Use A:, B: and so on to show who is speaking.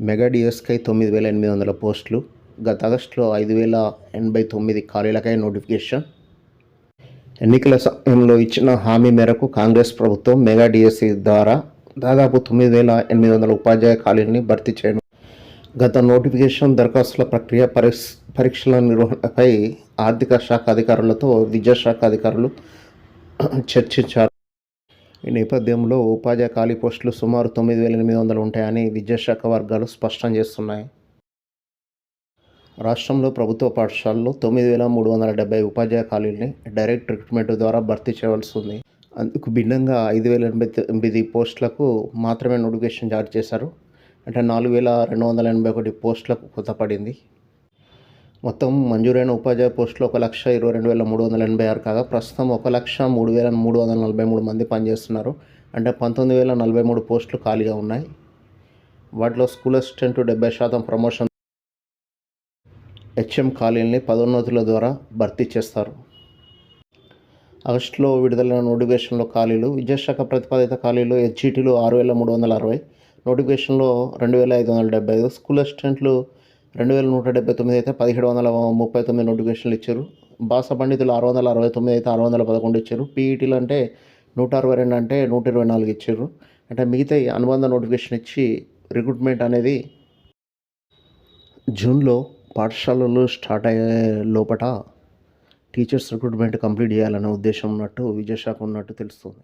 A: Mega డిఎస్కై తొమ్మిది వేల ఎనిమిది వందల పోస్టులు గత ఆగస్టులో ఐదు వేల ఎనభై తొమ్మిది ఖాళీలకై నోటిఫికేషన్. ఎన్నికల సమయంలో ఇచ్చిన హామీ మేరకు కాంగ్రెస్ ప్రభుత్వం మెగా డిఎస్సి ద్వారా దాదాపు తొమ్మిది వేల ఎనిమిది వందల ఉపాధ్యాయ ఖాళీలని భర్తీ చేయడం. గత నోటిఫికేషన్ దరఖాస్తుల ప్రక్రియ పరీక్ష పరీక్షల నిర్వహణపై ఆర్థిక శాఖ అధికారులతో విద్యాశాఖ అధికారులు చర్చించారు. ఈ నేపథ్యంలో ఉపాధ్యాయ ఖాళీ పోస్టులు సుమారు తొమ్మిది వేల ఎనిమిది వందలు ఉంటాయని విద్యాశాఖ వర్గాలు స్పష్టం చేస్తున్నాయి. రాష్ట్రంలో ప్రభుత్వ పాఠశాలలో తొమ్మిది వేల మూడు వందల డెబ్బై ఉపాధ్యాయ ఖాళీల్ని డైరెక్ట్ రిక్రూట్మెంట్ ద్వారా భర్తీ చేయవలసి ఉంది. అందుకు భిన్నంగా ఐదు వేల ఎనభై తొమ్మిది పోస్టులకు మాత్రమే నోటిఫికేషన్ జారీ చేశారు. అంటే నాలుగు వేల రెండు వందల ఎనభై ఒకటి పోస్టులకు కొత్త పడింది మొత్తం మంజూరైన ఉపాధ్యాయ పోస్టులు ఒక లక్ష ఇరవై రెండు వేల మూడు వందల ఎనభై ఆరు కాగా ప్రస్తుతం ఒక లక్ష మూడు వేల మూడు వందల నలభై మూడు మంది పనిచేస్తున్నారు. అంటే పంతొమ్మిది వేల నలభై మూడు పోస్టులు ఖాళీగా ఉన్నాయి. వాటిలో స్కూల్ అసిస్టెంట్ డెబ్బై శాతం ప్రమోషన్. హెచ్ఎం ఖాళీలని పదోన్నతుల ద్వారా భర్తీ చేస్తారు. ఆగస్టులో విడుదలైన నోటిఫికేషన్లో ఖాళీలు. విద్యాశాఖ ప్రతిపాదిత ఖాళీలు హెచ్ఈటీలు ఆరు వేల మూడు వందల అరవై. నోటిఫికేషన్లో రెండు వేల ఐదు వందల డెబ్బై ఐదు. స్కూల్ అసిస్టెంట్లు రెండు వేల నూట డెబ్బై తొమ్మిది అయితే పదిహేడు వందల ముప్పై తొమ్మిది నోటిఫికేషన్లు ఇచ్చారు. భాష పండితులు ఆరు వందల అరవై తొమ్మిది అయితే ఆరు వందల పదకొండు ఇచ్చారు. పీఈటీలు అంటే నూట అరవై రెండు అంటే నూట ఇరవై నాలుగు ఇచ్చారు. అంటే మిగతా అనుబంధ నోటిఫికేషన్ ఇచ్చి రిక్రూట్మెంట్ అనేది జూన్లో పాఠశాలలు స్టార్ట్ అయ్యే లోపల టీచర్స్ రిక్రూట్మెంట్ కంప్లీట్ చేయాలనే ఉద్దేశం ఉన్నట్టు విద్యాశాఖ ఉన్నట్టు తెలుస్తుంది.